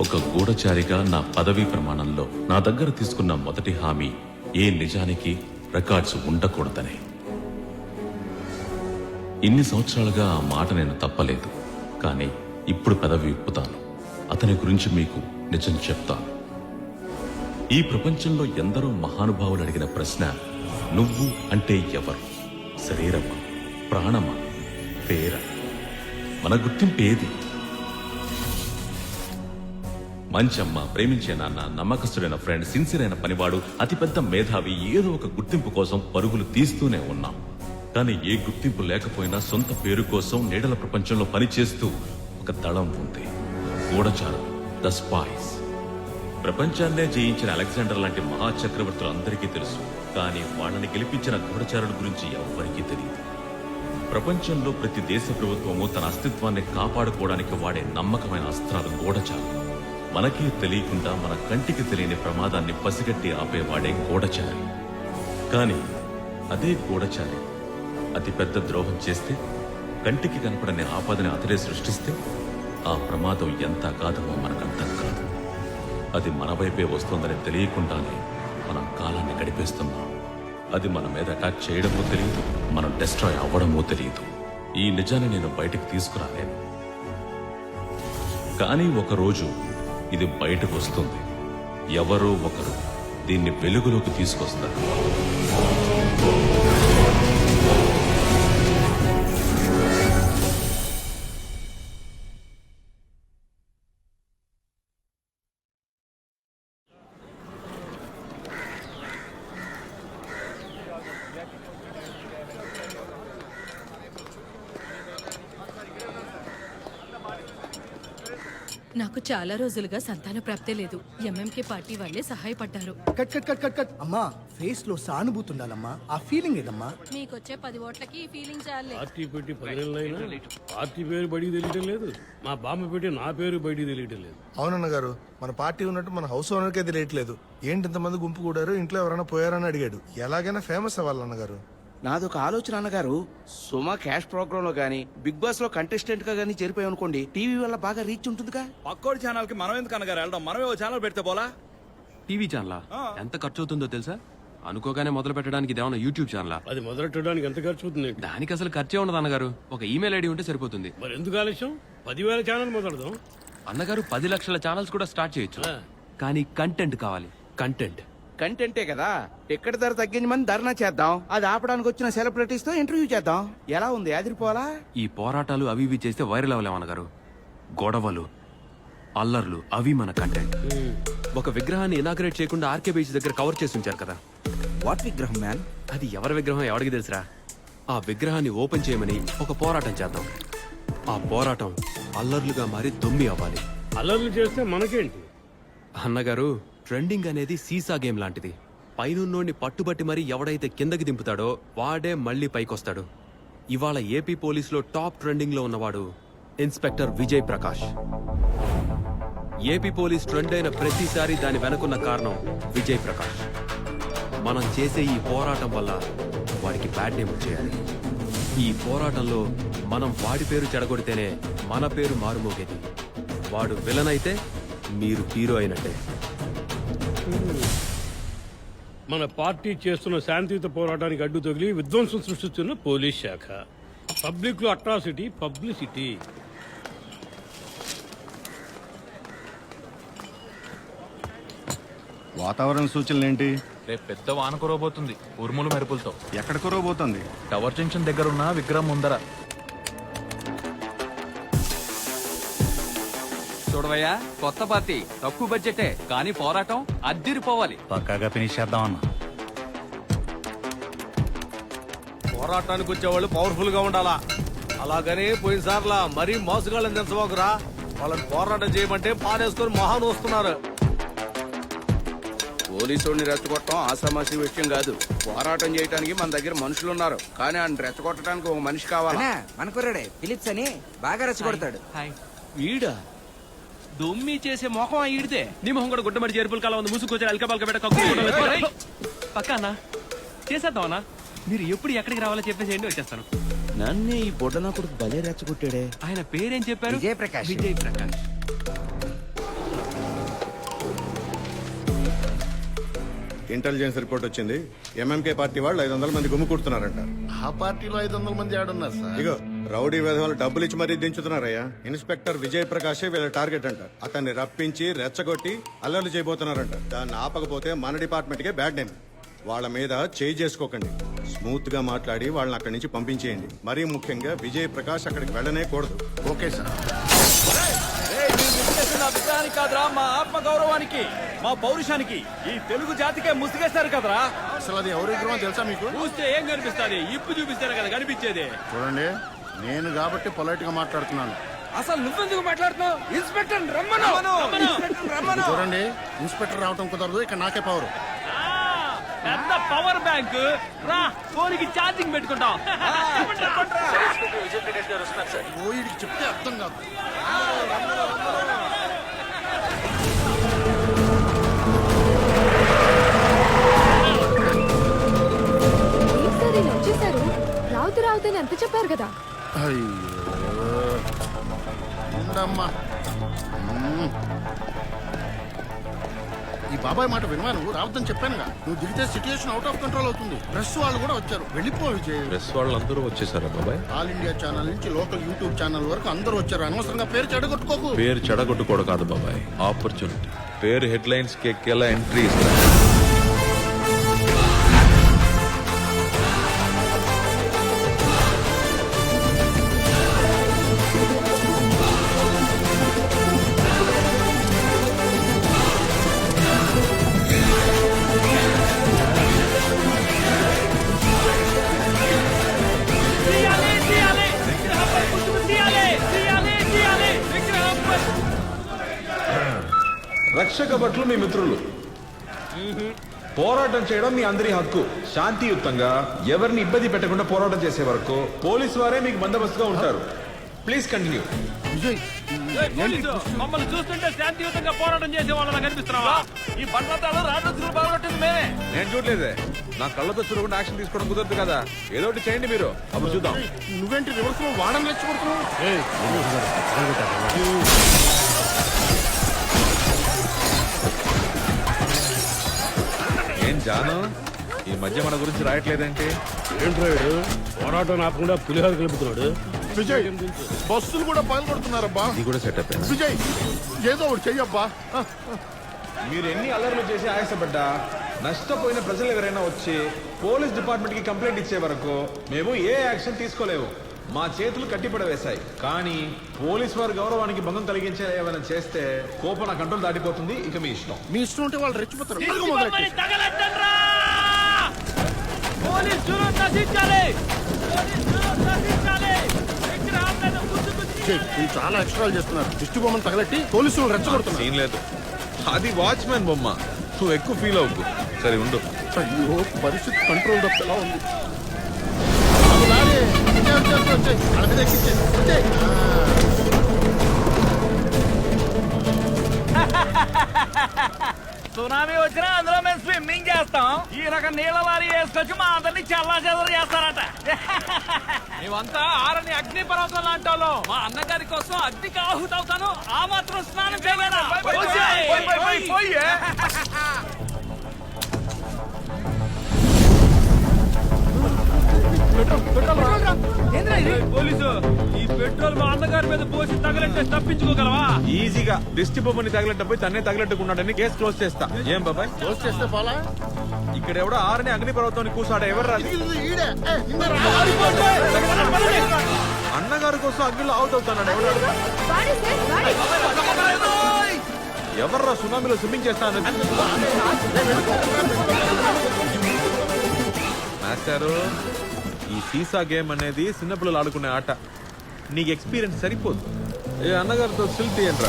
ఒక గూఢచారిగా నా పదవీ ప్రమాణంలో నా దగ్గర తీసుకున్న మొదటి హామీ ఏ నిజానికి రికార్డ్స్ ఉండకూడదనే. ఇన్ని సంవత్సరాలుగా ఆ మాట నేను తప్పలేదు కానీ ఇప్పుడు పదవి విప్పుతాను. అతని గురించి మీకు నిజం చెప్తాను. ఈ ప్రపంచంలో ఎందరో మహానుభావులు అడిగిన ప్రశ్న నువ్వు అంటే ఎవరు? శరీరమా ప్రాణమా పేర? మన గుర్తింపు ఏది? మంచమ్మ ప్రేమించే నాన్న నమ్మకస్తుడైన ఫ్రెండ్ సిన్సియర్ అయిన పనివాడు అతిపెద్ద మేధావి ఏదో ఒక గుర్తింపు కోసం పరుగులు తీస్తూనే ఉన్నాం. కానీ ఏ గుర్తింపు లేకపోయినా సొంత పేరు కోసం నీడల ప్రపంచంలో పనిచేస్తూ ఒక దళం ఉంది. గూఢచారం ద స్పైస్ ప్రపంచాన్నే జయించిన అలెగ్జాండర్ లాంటి మహాచక్రవర్తులు అందరికీ తెలుసు కానీ వాళ్ళని గెలిపించిన గూఢచారుల గురించి ఎవ్వరికీ తెలియదు ప్రపంచంలో ప్రతి దేశ ప్రభుత్వము తన అస్తిత్వాన్ని కాపాడుకోవడానికి వాడే నమ్మకమైన అస్త్రాలు గూఢచారులు మనకే తెలియకుండా మన కంటికి తెలియని ప్రమాదాన్ని పసిగట్టి ఆపేవాడే గూఢచారి. కానీ అదే గూఢచారి. అతి పెద్ద ద్రోహం చేస్తే కంటికి కనపడని ఆపదని అతడే సృష్టిస్తే ఆ ప్రమాదం ఎంత అగాధమో మనకర్థం కాదు. అది మన వైపే వస్తుందని తెలియకుండానే మనం కాలాన్ని గడిపేస్తున్నాం. అది మన మీద అటాక్ చేయడమో తెలియదు మనం డిస్ట్రాయ్ అవ్వడమో తెలియదు. ఈ నిజాన్ని నేను బయటికి తీసుకురాలేను. కానీ ఒకరోజు ఇది బయటకు వస్తుంది. ఎవరో ఒకరు దీన్ని వెలుగులోకి తీసుకొస్తారు నాకు చాలా రోజులుగా సంతాన ప్రాప్తే లేదు. ఎంఎంకే పార్టీ వాళ్ళే సహాయపడ్డారు. Cut cut cut cut cut. అమ్మా ఫేస్లో సానుభూతి ఉండాలమ్మా ఆ ఫీలింగ్ ఏదమ్మా? మీకొచ్చే పది ఓట్లకి ఈ ఫీలింగ్ చాలే. పార్టీ పెట్టి పదేళ్ళైనా పార్టీ పేరు బయటికి తెలియటం లేదు. మా బామ్మ పెట్టి నా పేరు బయటికి తెలియటం లేదు. అవునన్న గారు మన పార్టీ ఉన్నట్టు మన హౌస్ ఓనర్కే తెలియట్లేదు. ఏంటి ఇంతమంది గుంపు కూడారు? ఇంట్లో ఎవరైనా పోయారని అడిగాడు. ఎలాగైనా ఫేమస్ అవ్వాలన్న గారు. నాదొక ఆలోచన అన్నగారు సుమా క్యాష్ ప్రోగ్రామ్లో గానీ బిగ్ బాస్లో కంటెస్టెంట్గా గానీ చేరిపోయాం అనుకోండి టీవీ వల్ల బాగా రీచ్ ఉంటుందిగా? పక్కోడి ఛానల్కి మనం ఎందుకు అనగారు వెళ్ళడం మనమే ఓ ఛానల్ పెడితే పోలా? టీవీ ఛానలా? ఎంత ఖర్చు అవుతుందో తెలుసా? అనుకోగానే మొదలు పెట్టడానికి ఇదేమన్నా యూట్యూబ్ ఛానలా? అది మొదలెట్టడానికి ఎంత ఖర్చు అవుతుంది దానికి అసలు ఖర్చే ఉండదు అన్నగారు. ఒక ఈమెయిల్ ఐడి ఉంటే సరిపోతుంది. మరి ఎందుకు ఆలస్యం? పదివేల ఛానల్ మొదలదాం అన్నగారు పది లక్షల ఛానల్స్ కూడా స్టార్ట్ చేయొచ్చు. కానీ కంటెంట్ కావాలి. కంటెంట్. కంటెంటే కదా. టికెట్ ధర తగ్గించమని ధర్నా చేద్దాం. అది ఆపడానికి వచ్చిన సెలబ్రిటీస్తో ఇంటర్వ్యూ చేద్దాం. ఎలా ఉంది? అదిరిపోలా ఈ పోరాటాలు అవి ఇవి చేస్తే వైరల్ అవ్వలేం అన్నగారు గొడవలు అల్లర్లు అవి మన కంటెంట్. ఒక విగ్రహాన్ని ఇనాగ్రేట్ చేయకుండా ఆర్కే బీచ్ దగ్గర కవర్ చేసి ఉంచారు కదా. వాట్ విగ్రహం మ్యాన్ అది ఎవరి విగ్రహం ఎవరికి తెలుసురా? ఆ విగ్రహాన్ని ఓపెన్ చేయమని ఒక పోరాటం చేద్దాం. ఆ పోరాటం అల్లర్లుగా మారి దొమ్మి అవ్వాలి. అల్లర్లు చేస్తే మనకేంటి? అన్నగారు ట్రెండింగ్ అనేది సీసా గేమ్ లాంటిది. పైనున్నోడిని పట్టుబట్టి మరీ ఎవడైతే కిందకి దింపుతాడో వాడే మళ్ళీ పైకొస్తాడు. ఇవాళ ఏపీ పోలీసులో టాప్ ట్రెండింగ్లో ఉన్నవాడు inspector Vijay Prakash. AP police trend అయిన ప్రతిసారి దాని వెనకున్న కారణం విజయ్ ప్రకాష్. మనం చేసే ఈ పోరాటం వల్ల వాడికి బ్యాడ్ నేమ్ చేయాలి ఈ పోరాటంలో మనం వాడి పేరు చెడగొడితేనే మన పేరు మారుమోగేది. వాడు విలన్ అయితే మీరు హీరో అయినట్టే. మన పార్టీ చేస్తున్న శాంతియుత పోరాటానికి అడ్డు తగిలి విధ్వంసం సృష్టిస్తున్న పోలీస్ శాఖ. పబ్లిక్లో అట్రాసిటీ పబ్లిసిటీ వాతావరణ సూచనలు ఏంటి రేపు పెద్ద వాన కురవబోతుంది. ఉరుములు మెరుపులతో. ఎక్కడ కురవబోతోంది? టవర్ జంక్షన్ దగ్గర ఉన్న విగ్రహం ముందర. చూడవయ్యా కొత్త పార్టీ తక్కువ బడ్జెటే కానీ పోరాటం అద్దిరిపోవాలి. పక్కాగా ఫినిష్ చేద్దామన్నా. పోరాటానికి వచ్చేవాళ్ళు పవర్ఫుల్గా ఉండాలా? అలాగని పోయినసార్లా మరీ మోసగాళ్ళని తెంచబోకురా వాళ్ళని పోరాటం చేయమంటే పానేసుకొని మొహాన్ వస్తున్నారు పోలీసుడిని రెచ్చగొట్టడం ఆసామాసి విషయం కాదు. పోరాటం చేయడానికి మన దగ్గర మనుషులు ఉన్నారు కానీ ఆయన రెచ్చగొట్టడానికి ఒక మనిషి కావాలి? మన కుర్రాడే ఫిలిప్స్ అని బాగా రెచ్చగొడతాడు. వీడా దొమ్మి చేసే మొఖం ఈడితే. నీ మొహం కూడా గుడ్డ మరి చేరుపుల కాలం ఉంది. ముసుకొచ్చి అల్కబాల్క పెట్ట పక్కా అన్న? చేసేద్దామన్నా మీరు ఎప్పుడు ఎక్కడికి రావాలో చెప్పేసేయండి వచ్చేస్తాను. నన్నే ఈ బొడ్డ నా కొడుకు బలే రెచ్చగొట్టాడే. ఆయన పేరేం చెప్పారు? జే ప్రకాష్ ఇంటెలిజెన్స్ రిపోర్ట్ వచ్చింది. ఎంఎంకే పార్టీ వాళ్ళు ఐదు వందల మంది గుమ్ము కొడుతున్నారంట. ఆ పార్టీలో ఐదు వందల మంది ఆడున్నారు సార్. ఇగో రౌడీ విధవాలు డబ్బులు ఇచ్చి మరీ దించుతున్నారయ్యా. ఇన్స్పెక్టర్ విజయ్ ప్రకాశే వీళ్ళ టార్గెట్ అంట. అతన్ని రప్పించి రెచ్చగొట్టి అల్లర్లు చేయబోతున్నారంట. దాన్ని ఆపకపోతే మన డిపార్ట్మెంట్ కే బ్యాడ్ నేమ్. వాళ్ళ మీద చేయి చేసుకోకండి. స్మూత్గా మాట్లాడి వాళ్ళని అక్కడి నుంచి పంపించేయండి. మరీ ముఖ్యంగా విజయ్ ప్రకాష్ అక్కడికి వెళ్ళనే కూడదు. Okay sir. కాదురా మా ఆత్మ గౌరవానికి మా పౌరుషానికి. ఈ తెలుగు జాతికే ముసిగేస్తారు కదరా. అసలు అది ఎవరి విగ్రహం తెలుసా మీకు? చూస్తే ఏం కనిపిస్తుంది? ఇప్పు చూపిస్తారు కదా కనిపించేది. చూడండి. నేను కాబట్టి పొలైట్గా మాట్లాడుతున్నాను. అసలు నువ్వెందుకు మాట్లాడుతున్నావు? ఇన్స్పెక్టర్ రమ్మను. ఇన్స్పెక్టర్ రమ్మను. చూడండి ఇన్స్పెక్టర్ రావటం కుదరదు ఇక నాకే పవర్ పెద్ద పవర్ బ్యాంక్ రా ఫోన్కి ఛార్జింగ్ పెట్టుకుంటాం. ఓయిడికి చెప్తే అర్థం కాదు. సార్ ఇలా వచ్చేసారు? రావుతు రావుతని ఎంత చెప్పారు కదా? ఉండమ్మా మ్మ్. ఈ బాబాయ్ మాట వినవా నువ్వు? రావద్దని చెప్పానుగా. నువ్వు దిగితే సిచ్యుయేషన్ అవుట్ ఆఫ్ కంట్రోల్ అవుతుంది. ప్రెస్ వాళ్ళు కూడా వచ్చారు. వెళ్ళిపో విజయ్. ప్రెస్ వాళ్ళందరూ వచ్చేసారా బాబాయ్? ఆల్ ఇండియా ఛానల్ నుంచి లోకల్ యూట్యూబ్ ఛానల్ వరకు అందరూ వచ్చారు. అనవసరంగా పేరు చెడగొట్టుకోకు. పేరు చెడగొట్టుకోవడం కాదు బాబాయ్. ఆపర్చునిటీ పేరు హెడ్లైన్స్కి ఎక్కేలా ఎంట్రీ ఇస్తా రక్షక భట్లు మీ మిత్రులు. పోరాటం చేయడం మీ అందరి హక్కు. శాంతియుతంగా ఎవరిని ఇబ్బంది పెట్టకుండా పోరాటం చేసే వరకు పోలీసు వారే మీకు బందోబస్తుగా ఉంటారు. Please continue. మమ్మల్ని చూస్తుంటే శాంతియుతంగా పోరాటం చేసే వాళ్ళ కనిపిస్తున్నావా? ఈ బండ్లతాలు బాగొట్టింది మేమే. నేను చూడలేదే. నా కళ్ళతో చూడకుండా యాక్షన్ తీసుకోవడం కుదరదు కదా. ఏదో ఒకటి చేయండి మీరు. అప్పుడు చూద్దాం. నువ్వేంటి రివర్స్లో వాడని రెచ్చగొడుతున్నావు ఏం జాను? ఈ మధ్య మన గురించి రాయట్లేదంటే? ఏంట్రాయుడు పోరాటం ఆపకుండా పులిహోర కలుపుతున్నాడు. విజయ్ బస్సులు కూడా పగలగొడుతున్నారబ్బా ఇది కూడా సెటప్ విజయ్ ఏదో ఒకటి చెయ్యబ్బా. మీరు ఎన్ని అల్లర్లు చేసి ఆయాసపడ్డా? నష్టపోయిన ప్రజలు ఎవరైనా వచ్చి పోలీస్ డిపార్ట్మెంట్కి కంప్లైంట్ ఇచ్చే వరకు మేము ఏ యాక్షన్ తీసుకోలేము మా చేతులు కట్టిపడవేశాయి. కానీ పోలీస్ వారి గౌరవానికి భంగం కలిగించే ఏమైనా చేస్తే కోపన కంట్రోల్ దాటిపోతుంది. ఇక మీ ఇష్టం. మీ ఇష్టం ఉంటే వాళ్ళు రెచ్చిపోతారు. వీళ్ళు చాలా ఎక్స్ట్రా చేస్తున్నారు. దిష్టి బొమ్మను తగలెట్టి పోలీసులు రెచ్చగొడుతున్నారు. సీన్ లేదు. అది వాచ్మెన్ బొమ్మ. నువ్వు ఎక్కువ ఫీల్ అవ్వకు. సరే ఉండు. అయ్యో పరిస్థితి కంట్రోల్ తప్పేలా ఉంది? సునామీ వచ్చినా అందులో మేము స్విమ్మింగ్ చేస్తాం ఈ రకం నీళ్ళ వారి వేసుకొచ్చి మా అందరినీ చల్లా చెదరు చేస్తారట మేమంతా ఆరని అగ్ని పర్వతం లాంటి. మా అన్నగారి కోసం అగ్నికి ఆహుతవుతాను ఆ మాత్రం స్నానం చేయలేదా పోలీసు ఈ పెట్రోల్ మా అన్నగారి మీద పోసి తగలంటే తప్పించుకోగలవా ఈజీగా దిష్టి బొమ్మని తగలెట్టపోయి తన్నే తగలెట్టుకున్నాడని కేసు క్లోజ్ చేస్తా. ఏం బాబాయ్? క్లోజ్ చేస్తే పోలా? ఇక్కడ ఎవడో ఆరని అగ్ని పర్వతాన్ని కూసాడా ఎవరు. అన్నగారి కోసం అగ్నిలో అవుతాడు ఎవరు ఎవర్రా సునామీలో స్విమ్మింగ్ చేస్తాను. మాస్టారు ఈ సీసా గేమ్ అనేది చిన్నపిల్లలు ఆడుకునే ఆట. నీకు ఎక్స్పీరియన్స్ సరిపోదు. ఏ అన్నగారితో సిల్ తీయండి